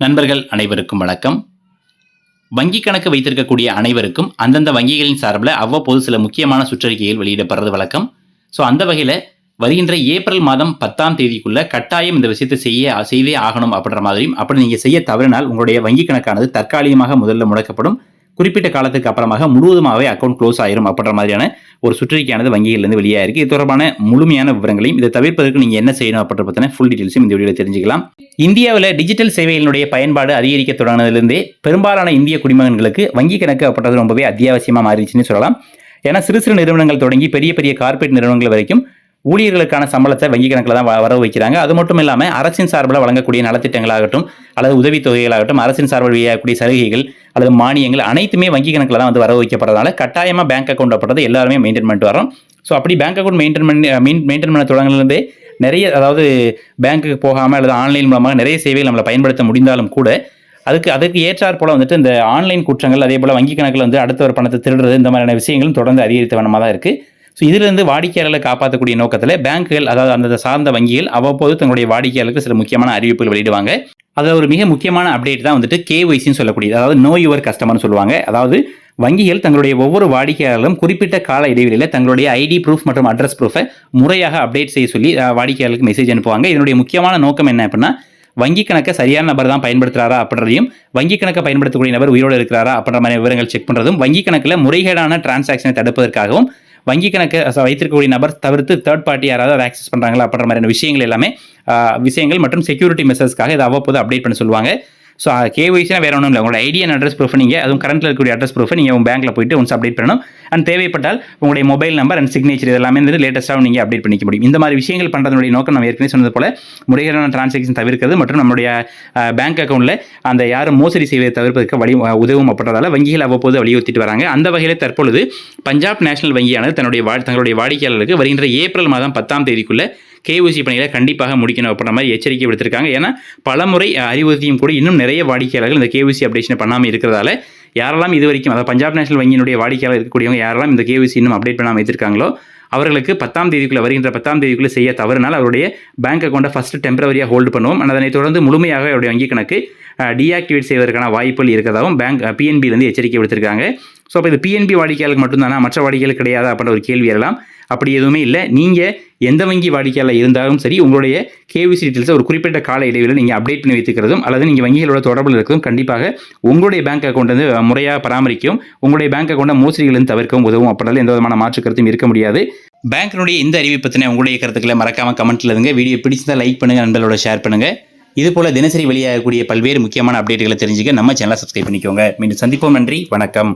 நண்பர்கள் அனைவருக்கும் வணக்கம். வங்கி கணக்கு வைத்திருக்கக்கூடிய அனைவருக்கும் அந்தந்த வங்கிகளின் சார்பில் அவ்வப்போது சில முக்கியமான சுற்றறிக்கைகள் வெளியிடப்படுறது வழக்கம். ஸோ அந்த வகையில் வருகின்ற ஏப்ரல் மாதம் பத்தாம் தேதிக்குள்ளே கட்டாயம் இந்த விஷயத்தை செய்ய செய்தே ஆகணும் அப்படின்ற மாதிரியும் அப்படி நீங்கள் செய்ய தவறினால் உங்களுடைய வங்கி கணக்கானது தற்காலிகமாக முதல்ல முடக்கப்படும். குறிப்பிட்ட காலத்துக்கு அப்புறமாக முழுவதுமாகவே அக்கௌண்ட் க்ளோஸ் ஆயிரும் அப்படின்ற மாதிரியான ஒரு சுற்றறிக்கையானது வங்கிகளிலிருந்து வெளியாக இருக்குது இது தொடர்பான முழுமையான விவரங்களையும் இதை தவிர்ப்பதற்கு நீங்கள் என்ன செய்யணும் அப்படின்ற பற்றின ஃபுல் டீட்டெயில்ஸும் இந்த வீடியோவில் தெரிஞ்சுக்கலாம். இந்தியாவில் டிஜிட்டல் சேவைகளினுடைய பயன்பாடு அதிகரிக்க தொடங்கினதுலேருந்தே பெரும்பாலான இந்திய குடிமகன்களுக்கு வங்கி கணக்கு அப்படின்றது ரொம்பவே அத்தியாவசியமாக மாறிடுச்சுன்னு சொல்லலாம். ஏன்னா சிறு சிறு நிறுவனங்கள் தொடங்கி பெரிய பெரிய கார்ப்பரேட் நிறுவனங்கள் வரைக்கும் ஊழியர்களுக்கான சம்பளத்தை வங்கி கணக்கில் தான் வரவு வைக்கிறாங்க. அது மட்டும் இல்லாமல் அரசின் சார்பில் வழங்கக்கூடிய நலத்திட்டங்களாகட்டும் அல்லது உதவித்தொகைகளாகட்டும் அரசின் சார்பில் வெளியாகக்கூடிய சலுகைகள் அல்லது மானியங்கள் அனைத்துமே வங்கி கணக்கில் தான் வந்து வரவு வைக்கப்படுறதுனால கட்டாயமாக பேங்க் அக்கௌண்ட் அப்படின்றது எல்லாருமே மெயின்டைன் பண்ணிட்டு வரோம் ஸோ அப்படி பேங்க் அக்கௌண்ட் மெயின்டைன் பண்ணி மெயின்டைன் பண்ண தொடங்கிலிருந்தே நிறைய அதாவது பேங்க்குக்கு போகாமல் அல்லது ஆன்லைன் மூலமாக நிறைய சேவைகள் நம்மளை பயன்படுத்த முடிந்தாலும் கூட அதுக்கு அதுக்கு ஏற்றாற் போல வந்துட்டு இந்த ஆன்லைன் குற்றங்கள் அதே போல் வங்கி கணக்கில் வந்து அடுத்த ஒரு பணத்தை திருடுறது இந்த மாதிரியான விஷயங்களும் தொடர்ந்து அதிகரித்த வண்ணமாக தான் இருக்குது ஸோ இதிலிருந்து வாடிக்கையாளர்களை காப்பாற்றக்கூடிய நோக்கத்தில் பேங்க்குகள் அதாவது அந்த சார்ந்த வங்கிகள் அவ்வப்போது தங்களுடைய வாடிக்கையாளருக்கு சில முக்கியமான அறிவிப்புகள் வெளியிடுவாங்க. அதில் ஒரு மிக முக்கியமான அப்டேட் தான் வந்துட்டு கேஒய்சின்னு சொல்லக்கூடியது. அதாவது நோ யுவர் கஸ்டமர்னு சொல்லுவாங்க. அதாவது வங்கிகள் தங்களுடைய ஒவ்வொரு வாடிக்கையாளர்களும் குறிப்பிட்ட கால இடைவெளியில் தங்களுடைய ஐடி ப்ரூஃப் மற்றும் அட்ரஸ் ப்ரூஃபை முறையாக அப்டேட் செய்ய சொல்லி வாடிக்கையாளருக்கு மெசேஜ் அனுப்புவாங்க. இதனுடைய முக்கியமான நோக்கம் என்ன அப்படின்னா வங்கி கணக்கை சரியான நபர் தான் பயன்படுத்துகிறாரா அப்படின்றதையும் வங்கி கணக்கை பயன்படுத்தக்கூடிய நபர் உயிரோடு இருக்கிறாரா அப்படின்ற மாதிரி விவரங்கள் செக் பண்ணுறதும் வங்கி கணக்கில் முறைகேடான டிரான்சாக்ஷனை தடுப்பதற்காகவும் வங்கி கணக்கு வைத்திருக்கக்கூடிய நபர் தவிர்த்து தேர்ட் பார்ட்டி யாராவது அதை ஆக்சஸ் பண்ணுறாங்களா அப்படின்ற மாதிரியான விஷயங்கள் எல்லாமே விஷயங்கள் மற்றும் செக்யூரிட்டி மெசேஜ்க்காக இதை அவ்வப்போது அப்டேட் பண்ண சொல்லுவாங்க. ஸோ கேஒய்சினா வேற ஒன்றும் இல்லை உங்களோட ஐடி அண்ட் அட்ரஸ் ப்ரூஃப் நீங்கள் அதுவும் கரண்ட்டில் இருக்கக்கூடிய அட்ரஸ் ப்ரூஃப் நீங்கள் உங்கள் பேங்க்கில் போயிட்டு ஒன்ஸ் அப்டேட் பண்ணணும். அண்ட் தேவைப்பட்டால் உங்களுடைய மொபைல் நம்பர் அண்ட் சிக்னேச்சர் இதெல்லாமே வந்து லேட்டஸ்ட்டாக நீங்கள் அப்டேட் பண்ணிக்க முடியும். இந்த மாதிரி விஷயங்கள் பண்ணுறதுடைய நோக்கம் நம்ம ஏற்கனவே சொன்னது போல முறைகேடான டிரான்சாக்ஷன் தவிர்க்கிறது மற்றும் நம்மளுடைய பேங்க் அக்கௌண்ட்டில் அந்த யாரும் மோசடி செய்வதை தவிர்ப்பதற்கு வழி உதவும் அப்படின்றதால வங்கிகள் அவ்வப்போது வலியுறுத்திட்டு வராங்க. அந்த வகையில் தற்பொழுது பஞ்சாப் நேஷனல் வங்கியானது தன்னுடைய வா தங்களுடைய வாடிக்கையாளருக்கு வருகின்ற ஏப்ரல் மாதம் பத்தாம் தேதிக்குள்ள கேஓசி பணிகளை கண்டிப்பாக முடிக்கணும் அப்படின்ற மாதிரி எச்சரிக்கை விடுத்திருக்காங்க. ஏன்னா பலமுறை அறிவுறுத்தியும் கூட இன்னும் நிறைய வாடிக்கையாளர்கள் இந்த கேஓசி அப்டேஷன் பண்ணாமல் இருக்கிறதால யாரெல்லாம் இது வரைக்கும் அதாவது பஞ்சாப் நேஷனல் வங்கியினுடைய வாடிக்கையாளர் இருக்கக்கூடியவங்க யாரெல்லாம் இந்த கேவிசி இன்னும் அப்டேட் பண்ணாமல் வைத்திருக்காங்களோ அவர்களுக்கு பத்தாம் தேதிக்குள்ளே வருகின்ற பத்தாம் தேதிக்குள்ளே செய்ய தவறுனால் அவருடைய பேங்க் அக்கௌண்ட்டை ஃபஸ்ட்டு டெம்பரவரியாக ஹோல்டு பண்ணுவோம். ஆனால் அதனைத் தொடர்ந்து முழுமையாக அவருடைய வங்கி கணக்கு டீஆக்டிவேட் செய்வதற்கான வாய்ப்புகள் இருக்கிறதாகவும் பேங்க் பிஎன்பிலேருந்து எச்சரிக்கை விடுத்திருக்காங்க. ஸோ அப்போ இது பிஎன்பி வாடிக்கையாளருக்கு மட்டும்தானா? மற்ற வாடிக்கையாளர் கிடையாது? அப்படின்ற ஒரு கேள்வி எல்லாம் அப்படி எதுவுமே இல்லை. நீங்கள் எந்த வங்கி வாடிக்கையாளர் இருந்தாலும் சரி உங்களுடைய கேவிசி டீட்டெயில்ஸை ஒரு குறிப்பிட்ட கால இடைவெளியில் நீங்கள் அப்டேட் பண்ணி வைத்துக்கிறதும் அல்லது நீங்கள் வங்கிகளோட தொடர்பில் இருக்கிறதும் கண்டிப்பாக உங்களுடைய பேங்க் அக்கௌண்ட் வந்து முறையாக பராமரிக்கும் உங்களுடைய பேங்க் அக்கௌண்ட்டை மோசடிகளிலிருந்து தவிர்க்கவும் உதவும். அப்படினால எந்த விதமான மாற்று கருத்தும் இருக்க முடியாது. பேங்க்கினுடைய இந்த அறிவை பற்றின உங்களுடைய கருத்துக்களை மறக்காமல் கமெண்ட்டில் இருங்க வீடியோ பிடிச்சிருந்தால் லைக் பண்ணுங்கள் நண்பர்களோட ஷேர் பண்ணுங்கள் இது போல் தினசரி வெளியாகக்கூடிய பல்வேறு முக்கியமான அப்டேட்டுகளை தெரிஞ்சுக்க நம்ம சேனலை சப்ஸ்கிரைப் பண்ணிக்கோங்க. மீண்டும் சந்திப்போம். நன்றி வணக்கம்.